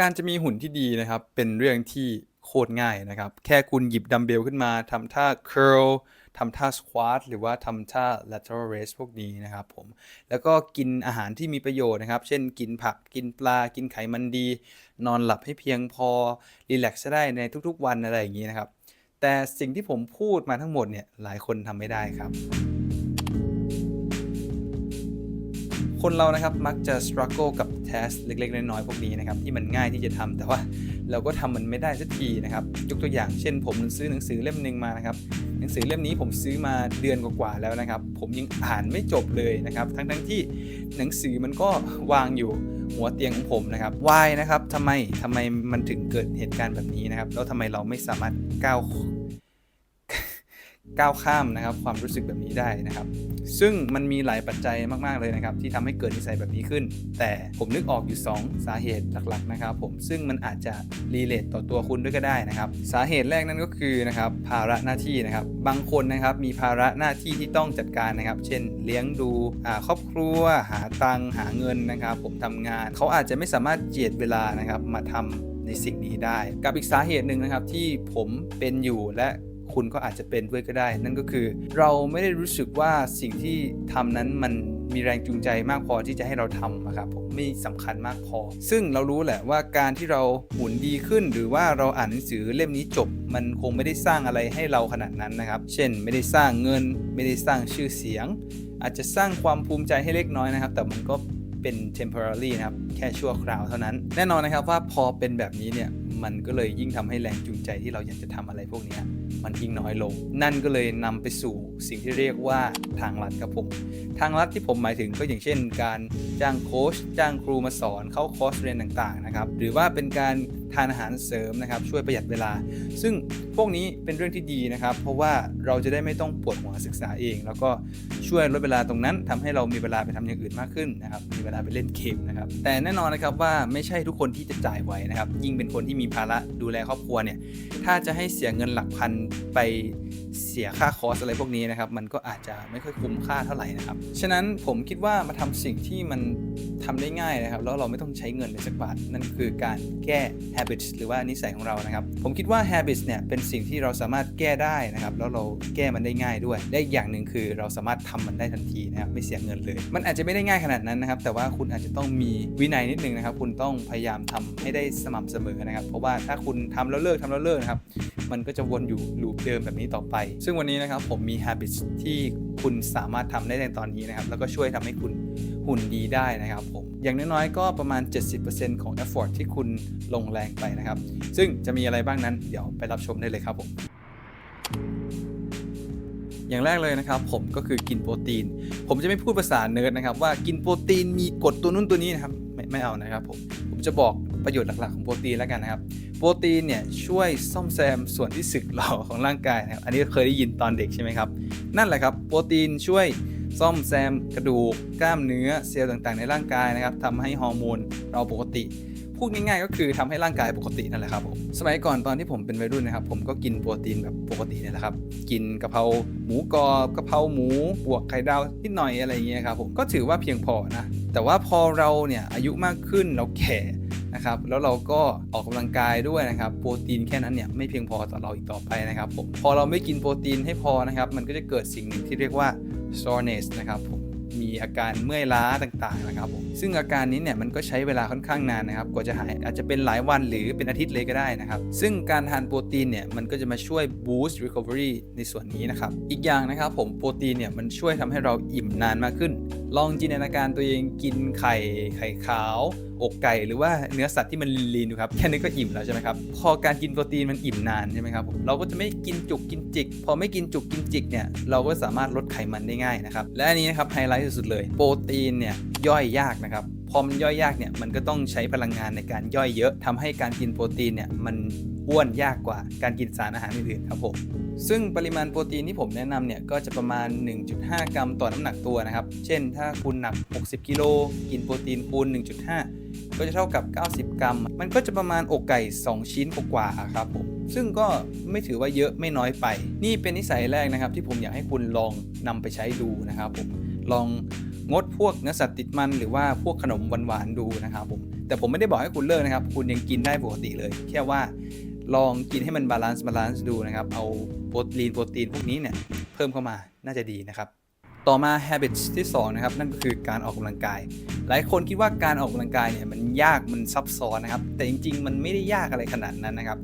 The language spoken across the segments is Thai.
การจะมีหุ่นที่ดีนะครับ เป็นเรื่องที่โคตรง่ายนะครับ แค่คุณหยิบดัมเบลขึ้นมาทำท่า curl ทำท่า squat หรือว่าทำท่า lateral raise พวกนี้นะครับผม แล้วก็กินอาหารที่มีประโยชน์นะครับ เช่นกินผัก กินปลา กินไขมันดี นอนหลับให้เพียงพอ รีแลกซ์ได้ในทุกๆวันอะไรอย่างนี้นะครับ แต่สิ่งที่ผมพูดมาทั้งหมดเนี่ย หลายคนทำไม่ได้ครับ คนเรานะครับมักจะ struggle กับ task เล็ก ๆ น้อยๆพวกนี้นะครับที่มันง่ายที่จะทำแต่ว่าเราก็ทำมันไม่ได้สักทีนะครับยกตัวอย่างเช่น ผมซื้อหนังสือเล่มหนึ่งมานะครับหนังสือเล่มนี้ผมซื้อมาเดือนกว่าๆแล้วนะครับ ผมยังอ่านไม่จบเลยนะครับ ทั้งๆที่หนังสือมันก็วางอยู่หัวเตียงของผมนะครับ why นะครับทำไมทำไมมันถึงเกิดเหตุการณ์แบบนี้นะครับแล้วทำไมเราไม่สามารถก้าวก้าวข้ามนะครับ ความรู้สึกแบบนี้ได้นะครับ ซึ่งมันมีหลายปัจจัยมาก ๆ เลยนะครับ ที่ทำให้เกิดนิสัยแบบนี้ขึ้น แต่ผมนึกออกอยู่ 2 สาเหตุหลัก ๆ นะครับ ผมซึ่งมันอาจจะรีเลทต่อตัวคุณด้วยก็ได้นะครับ สาเหตุแรกนั่นก็คือนะครับภาระหน้าที่นะครับ บางคนนะครับมีภาระหน้าที่ที่ต้องจัดการนะครับ เช่น เลี้ยงดูครอบครัว หาตังหาเงินนะครับ ผมทำงาน เขาอาจจะไม่สามารถเจียดเวลานะครับมาทำในสิ่งนี้ได้ กับอีกสาเหตุหนึ่งนะครับที่ผมเป็นอยู่และ คุณก็อาจจะเป็นด้วยก็ได้ นั่นก็คือเราไม่ได้รู้สึกว่าสิ่งที่ทำนั้นมันมีแรงจูงใจมากพอที่จะให้เราทำนะครับผมไม่สำคัญมากพอ ซึ่งเรารู้แหละว่าการที่เราหุ่นดีขึ้น หรือว่าเราอ่านหนังสือเล่มนี้จบ มันคงไม่ได้สร้างอะไรให้เราขนาดนั้นนะครับ เช่น ไม่ได้สร้างเงิน ไม่ได้สร้างชื่อเสียง อาจจะสร้างความภูมิใจให้เล็กน้อยนะครับ แต่มันก็เป็น temporary นะครับ แค่ชั่วคราวเท่านั้น แน่นอนนะครับว่าพอเป็นแบบนี้เนี่ย มันก็เลยยิ่งทำให้แรงจูงใจที่เราอยากจะทำอะไรพวกนี้ มันยิ่งน้อยลง นั่นก็เลยนำไปสู่สิ่งที่เรียกว่าทางลัดครับผม ทางลัดที่ผมหมายถึงก็อย่างเช่น การจ้างโค้ชจ้างครูมาสอนเข้าคอร์สเรียนต่างๆนะครับหรือว่าเป็นการานอาหารเสริมนะครับ ช่วยประหยัดเวลา ซึ่งพวกนี้เป็นเรื่องที่ดีนะครับ เพราะว่าเราจะได้ไม่ต้องปวดหัวศึกษาเอง แล้วก็ช่วยลดเวลาตรงนั้นทำให้เรามีเวลาไปทำอย่างอื่นมากขึ้นนะครับ มีเวลาไปเล่นเกมนะครับ แต่แน่นอนนะครับว่าไม่ใช่ทุกคนที่จะจ่ายไหวนะครับ ยิ่งเป็นคนที่มีภาระดูแลครอบครัวเนี่ย ถ้าจะให้เสียเงินหลักพันไปเสียค่าคอร์สอะไรพวกนี้นะครับ มันก็อาจจะไม่ค่อยคุ้มค่าเท่าไหร่นะครับ ฉะนั้นผมคิดว่ามาทำสิ่งที่มัน ทำได้ง่ายนะครับ แล้วเราไม่ต้องใช้เงินเลยสักบาท นั่นคือการแก้ habits หรือว่านิสัยของเรานะครับ ผมคิดว่า habits เนี่ยเป็นสิ่งที่เราสามารถแก้ได้นะครับ แล้วเราแก้มันได้ง่ายด้วย และอีกอย่างหนึ่งคือเราสามารถทำมันได้ทันทีนะครับไม่เสียเงินเลย มันอาจจะไม่ได้ง่ายขนาดนั้นนะครับ แต่ว่าคุณอาจจะต้องมีวินัยนิดนึงนะครับ คุณต้องพยายามทำให้ได้สม่ำเสมอนะครับ เพราะว่าถ้าคุณทำแล้วเลิกทำแล้วเลิกนะครับ มันก็จะวนอยู่ลูปเดิมแบบนี้ต่อไป ซึ่งวันนี้นะครับผมมี habits ที่คุณสามารถทำได้ในตอนนี้นะครับ แล้วก็ช่วยทำให้คุณ หุ่นดีได้นะครับผมอย่างน้อยๆก็ประมาณ 70%ของ effort ที่คุณลงแรงไปนะครับ ซึ่งจะมีอะไรบ้างนั้นเดี๋ยวไปรับชมได้เลยครับผมอย่างแรกเลยนะครับผมก็คือกินโปรตีน ผมจะไม่พูดภาษาเนิร์ดนะครับว่ากินโปรตีนมีกฎตัวนู้นตัวนี้นะครับไม่ไม่เอานะครับผมผมจะบอกประโยชน์หลักๆของโปรตีนแล้วกันนะครับ โปรตีนเนี่ยช่วยซ่อมแซมส่วนที่สึกหรอของร่างกายนะครับอันนี้เคยได้ยินตอนเด็กใช่ไหมครับนั่นแหละครับโปรตีนช่วย ซ่อมแซมกระดูกกล้ามเนื้อเซลล์ต่างๆ ในร่างกายนะครับทำให้ฮอร์โมนเราปกติพูดง่ายๆก็คือทำให้ร่างกายปกตินั่นแหละครับผมสมัยก่อนตอนที่ผมเป็นวัยรุ่นนะครับ ผมก็กินโปรตีนแบบปกตินี่แหละครับ กินกะเพราหมูกรอบกะเพราหมูบวกไข่ดาวนิดหน่อยอะไรอย่างเงี้ยครับผมก็ถือว่าเพียงพอนะ แต่ว่าพอเราเนี่ยอายุมากขึ้นเราแก่นะครับแล้วเราก็ออกกำลังกายด้วยนะครับ โปรตีนแค่นั้นเนี่ยไม่เพียงพอต่อเราอีกต่อไปนะครับผมพอเราไม่กินโปรตีนให้พอนะครับ มันก็จะเกิดสิ่งหนึ่งที่เรียกว่า soreness นะครับผม มีอาการเมื่อยล้าต่างๆนะครับผมซึ่งอาการนี้เนี่ยมันก็ใช้เวลาค่อนข้างนานนะครับกว่าจะหายอาจจะเป็นหลายวันหรือเป็นอาทิตย์เลยก็ได้นะครับ ซึ่งการทานโปรตีนเนี่ยมันก็จะมาช่วย boost recovery ในส่วนนี้นะครับ อีกอย่างนะครับผมโปรตีนเนี่ยมันช่วยทำให้เราอิ่มนานมากขึ้น ลองจินตนาการตัวเองกินไข่ไข่ขาวอกไก่หรือว่าเนื้อสัตว์ที่มันลีนๆดูครับแค่นี้ก็อิ่มแล้วใช่ไหมครับพอการกินโปรตีนมันอิ่มนานใช่ไหมครับผมเราก็จะไม่กินจุกกินจิก พอไม่กินจุกกินจิกเนี่ยเราก็สามารถลดไขมันได้ง่ายนะครับและอันนี้นะครับไฮไลท์สุดเลย โปรตีนเนี่ยย่อยยากนะครับพอมันย่อยยากเนี่ยมันก็ต้องใช้พลังงานในการย่อยเยอะทำให้การกินโปรตีนเนี่ยมันอ้วนยากกว่าการกินสารอาหารอื่นๆครับผมซึ่งปริมาณโปรตีนที่ผมแนะนำเนี่ยก็จะประมาณ 1.5 กรัมต่อน้ำหนักตัวนะครับ เช่นถ้าคุณหนัก 60 กิโลกินโปรตีนคูณ 1.5 ก็จะเท่ากับ 90 กรัม มันก็จะประมาณอกไก่ 2 ชิ้นกว่าครับผมซึ่งก็ไม่ถือว่าเยอะไม่น้อยไป นี่เป็นนิสัยแรกนะครับ ที่ผมอยากให้คุณลองนำไปใช้ดูนะครับผม ลองงดพวกเนื้อสัตว์ติดมันหรือว่าพวกขนมหวานๆดูนะครับผมแต่ผมไม่ได้บอกให้คุณเลิกนะครับ คุณยังกินได้ปกติเลย แค่ว่าลองกินให้มันบาลานซ์บาลานซ์ดูนะครับ เอาโปรตีนโปรตีนพวกนี้เนี่ยเพิ่มเข้ามาน่าจะดีนะครับ ต่อมา habits ที่สองนะครับนั่นก็คือการออกกำลังกาย หลายคนคิดว่าการออกกำลังกายเนี่ยมันยากมันซับซ้อนนะครับ แต่จริง ๆ มันไม่ได้ยากอะไรขนาดนั้นนะครับ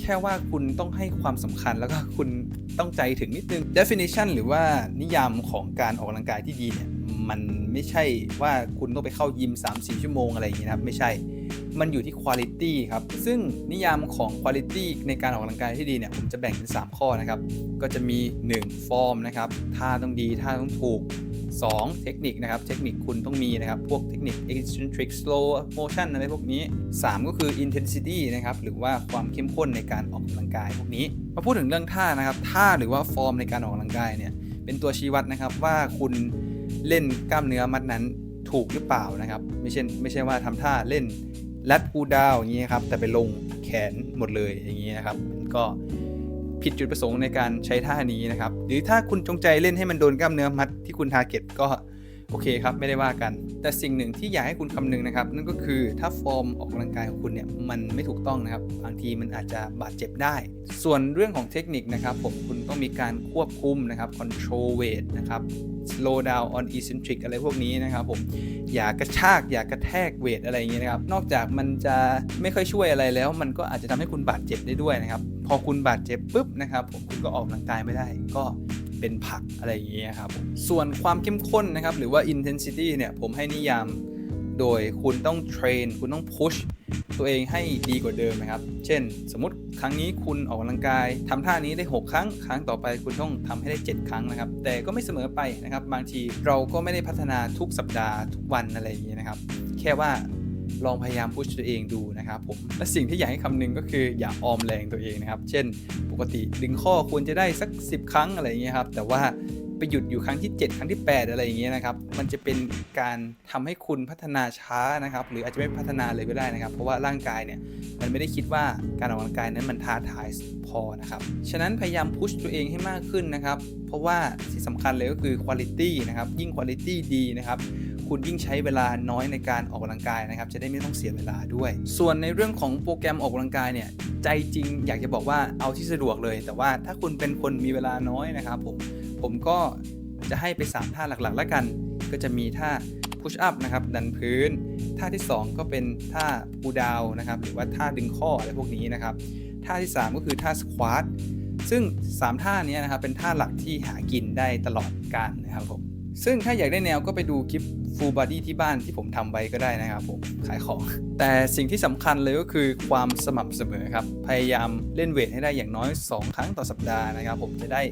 แค่ว่าคุณต้องให้ความสำคัญแล้วก็คุณต้องใจถึงนิดนึง definition หรือว่านิยามของการออกกำลังกายที่ดีเนี่ยมันไม่ใช่ว่าคุณต้องไปเข้ายิม 3-4 ชั่วโมงอะไรอย่างนี้นะครับ ไม่ใช่ มันอยู่ที่ quality ครับ ซึ่งนิยามของ quality ในการออกกำลังกายที่ดีเนี่ย ผมจะแบ่งเป็น 3 ข้อนะครับ ก็จะมี 1 ฟอร์มนะครับ ท่าต้องดี ท่าต้องถูก 2 เทคนิคนะครับ เทคนิคคุณต้องมีนะครับ พวกเทคนิค eccentric slow motion อะไรพวกนี้ 3 ก็คือ intensity นะครับ หรือว่าความเข้มข้นในการออกกำลังกายพวกนี้ มาพูดถึงเรื่องท่านะครับ ท่าหรือว่าฟอร์มในการออกกำลังกายเนี่ย เป็นตัวชี้วัดนะครับว่าคุณเล่นกล้ามเนื้อมัดนั้นถูกหรือเปล่านะครับ ไม่ใช่ไม่ใช่ว่าทำท่าเล่นลัดพูดาวอย่างนี้ครับ แต่ไปลงแขนหมดเลยอย่างนี้นะครับ ก็ ผิดจุดประสงค์ในการใช้ท่านี้นะครับ หรือถ้าคุณจงใจเล่นให้มันโดนกล้ามเนื้อมัดที่คุณทาร์เก็ตก็โอเคครับไม่ได้ว่ากัน แต่สิ่งหนึ่งที่อยากให้คุณคำนึงนะครับ นั่นก็คือถ้าฟอร์มออกกำลังกายของคุณเนี่ยมันไม่ถูกต้องนะครับบางทีมันอาจจะบาดเจ็บได้ ส่วนเรื่องของเทคนิคนะครับผมคุณต้องมีการควบคุมนะครับ control weight นะครับ slow down on eccentric อะไรพวกนี้นะครับผมอย่ากระชาก อย่ากระแทกเวทอะไรอย่างเงี้ยนะครับ นอกจากมันจะไม่ค่อยช่วยอะไรแล้ว มันก็อาจจะทำให้คุณบาดเจ็บได้ด้วยนะครับ พอคุณบาดเจ็บปุ๊บนะครับผมคุณก็ออกกำลังกายไม่ได้ก็เป็นผักอะไรอย่างเงี้ยครับผมส่วนความเข้มข้นนะครับหรือว่า intensity เนี่ยผมให้นิยามโดยคุณต้องเทรนคุณต้องพุชตัวเองให้ดีกว่าเดิมนะครับ เช่น สมมติครั้งนี้คุณออกกำลังกายทำท่านี้ได้ 6 ครั้ง ครั้งต่อไปคุณต้องทำให้ได้ 7 ครั้งนะครับ แต่ก็ไม่เสมอไปนะครับ บางทีเราก็ไม่ได้พัฒนาทุกสัปดาห์ทุกวันอะไรอย่างนี้นะครับ แค่ว่า ลองพยายามพุชตัวเองดูนะครับผมและสิ่งที่อยากให้คำนึงก็คืออย่าออมแรงตัวเองนะครับ เช่น ปกติดึงข้อควรจะได้สัก 10 ครั้งอะไรอย่างเงี้ยครับ แต่ว่าไปหยุดอยู่ครั้งที่ 7 ครั้งที่ 8 อะไรอย่างเงี้ยนะครับ มันจะเป็นการทำให้คุณพัฒนาช้านะครับ หรืออาจจะไม่พัฒนาเลยก็ได้นะครับ เพราะว่าร่างกายเนี่ยมันไม่ได้คิดว่าการออกกำลังกายนั้นมันท้าทายพอนะครับ ฉะนั้นพยายามพุชตัวเองให้มากขึ้นนะครับ เพราะว่าที่สำคัญเลยก็คือคุณ i t y นะครับ ยิ่งคุณ i t y ดีนะครับ คุณยิ่งใช้เวลาน้อยในการออกกำลังกายนะครับ จะได้ไม่ต้องเสียเวลาด้วย ส่วนในเรื่องของโปรแกรมออกกำลังกายเนี่ย ใจจริงอยากจะบอกว่าเอาที่สะดวกเลย แต่ว่าถ้าคุณเป็นคนมีเวลาน้อยนะครับผม ผมก็จะให้ไป3ท่าหลักๆแล้วกัน ก็จะมีท่า push up นะครับดันพื้น ท่าที่ 2 ก็เป็นท่า pull down นะครับหรือว่าท่าดึงข้ออะไรพวกนี้นะครับ ท่าที่ 3 ก็คือท่า squat ซึ่ง 3 ท่านี้นะครับเป็นท่าหลักที่หากินได้ตลอดการนะครับผม ซึ่งถ้าอยากได้แนวก็ไปดูคลิป full body ที่บ้านที่ผมทำไว้ก็ได้นะครับผมขายของ แต่สิ่งที่สำคัญเลยก็คือความสม่ำเสมอครับ พยายามเล่นเวทให้ได้อย่างน้อย 2 ครั้งต่อสัปดาห์นะครับ ผมจะได้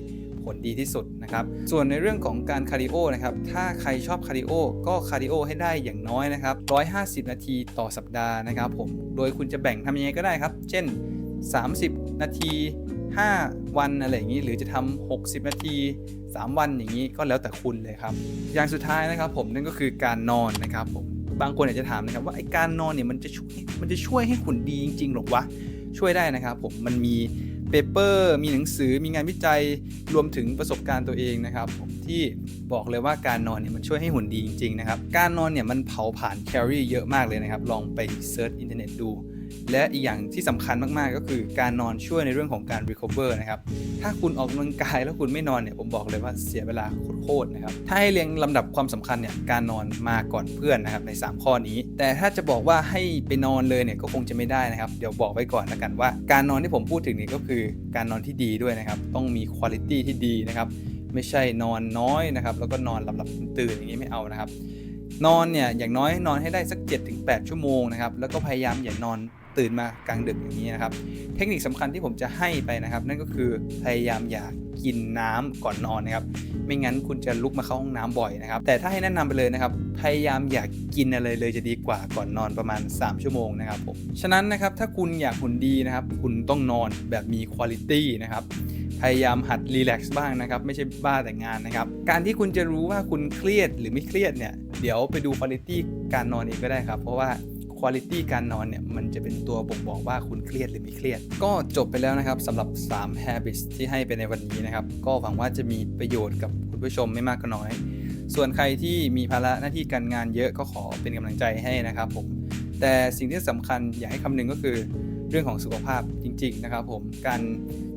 ผลดีที่สุดนะครับ ส่วนในเรื่องของการคาร์ดิโอนะครับ ถ้าใครชอบคาร์ดิโอก็คาร์ดิโอให้ได้อย่างน้อยนะครับ 150 นาทีต่อสัปดาห์นะครับผม โดยคุณจะแบ่งทำยังไงก็ได้ครับ เช่น 30 นาที 5 วันอะไรอย่างนี้ หรือจะทำ60 นาที 3 วันอย่างนี้ก็แล้วแต่คุณเลยครับ อย่างสุดท้ายนะครับผมนั่นก็คือการนอนนะครับผมบางคนอาจจะถามนะครับว่าไอ้การนอนเนี่ยมันจะช่วยมันจะช่วยให้หุ่นดีจริงๆหรอวะช่วยได้นะครับผมมันมีเปเปอร์มีหนังสือมีงานวิจัยรวมถึงประสบการณ์ตัวเองนะครับผมที่บอกเลยว่าการนอนเนี่ยมันช่วยให้หุ่นดีจริงๆนะครับการนอนเนี่ยมันเผาผ่านแคลอรี่เยอะมากเลยนะครับลองไปเซิร์ชอินเทอร์เน็ตดู และอีกอย่างที่สำคัญมากๆ ก็คือการนอนช่วยในเรื่องของการ recover นะครับ ถ้าคุณออกกำลังกายแล้วคุณไม่นอนเนี่ยผมบอกเลยว่าเสียเวลาโคตรนะครับ ถ้าให้เรียงลำดับความสำคัญเนี่ยการนอนมาก่อนเพื่อนนะครับใน 3 ข้อนี้ แต่ถ้าจะบอกว่าให้ไปนอนเลยเนี่ยก็คงจะไม่ได้นะครับ เดี๋ยวบอกไว้ก่อนแล้วกันว่า การนอนที่ผมพูดถึงนี่ก็คือการนอนที่ดีด้วยนะครับ ต้องมีคุณภาพที่ดีนะครับ ไม่ใช่นอนน้อยนะครับ แล้วก็นอนหลับๆตื่นอย่างนี้ไม่เอานะครับ นอนเนี่ยอย่างน้อยนอนให้ได้สัก 7-8 ชั่วโมงนะครับแล้วก็พยายามอย่านอน ตื่นมากลางดึกอย่างนี้นะครับ เทคนิคสำคัญที่ผมจะให้ไปนะครับ นั่นก็คือพยายามอย่ากินน้ำก่อนนอนนะครับ ไม่งั้นคุณจะลุกมาเข้าห้องน้ำบ่อยนะครับ แต่ถ้าให้แนะนำไปเลยนะครับ พยายามอย่ากินอะไรเลยจะดีกว่าก่อนนอนประมาณ 3 ชั่วโมงนะครับผม ฉะนั้นนะครับถ้าคุณอยากหุ่นดีนะครับ คุณต้องนอนแบบมีคุณภาพนะครับพยายามหัดรีแลกซ์บ้างนะครับ ไม่ใช่บ้าแต่งานนะครับ การที่คุณจะรู้ว่าคุณเครียดหรือไม่เครียดเนี่ย เดี๋ยวไปดูคุณภาพการนอนเองก็ได้ครับ เพราะว่า คุณภาพการนอนเนี่ยมันจะเป็นตัวบ่งบอกว่าคุณเครียดหรือไม่เครียด ก็จบไปแล้วนะครับสำหรับ 3 habits ที่ให้ไปในวันนี้นะครับ ก็หวังว่าจะมีประโยชน์กับคุณผู้ชมไม่มากก็น้อย ส่วนใครที่มีภาระหน้าที่การงานเยอะก็ขอเป็นกำลังใจให้นะครับผมแต่สิ่งที่สำคัญอยากให้คำนึงก็คือเรื่องของสุขภาพจริง ๆ นะครับ ผมการ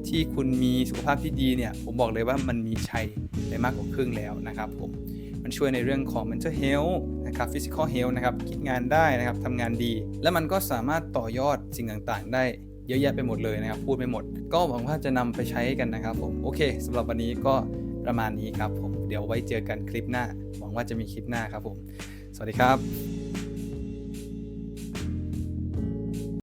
ที่คุณมีสุขภาพที่ดีเนี่ยผมบอกเลยว่ามันมีชัยไปมากกว่าครึ่งแล้วนะครับผม มันช่วยในเรื่องของ mental health นะครับ physical health นะครับ คิดงานได้นะครับทำงานดี และมันก็สามารถต่อยอดสิ่งต่างๆ ได้เยอะแยะไปหมดเลยนะครับ พูดไม่หมด ก็หวังว่าจะนำไปใช้กันนะครับผม โอเคสำหรับวันนี้ก็ประมาณนี้ครับผม เดี๋ยวไว้เจอกันคลิปหน้า หวังว่าจะมีคลิปหน้าครับผม สวัสดีครับ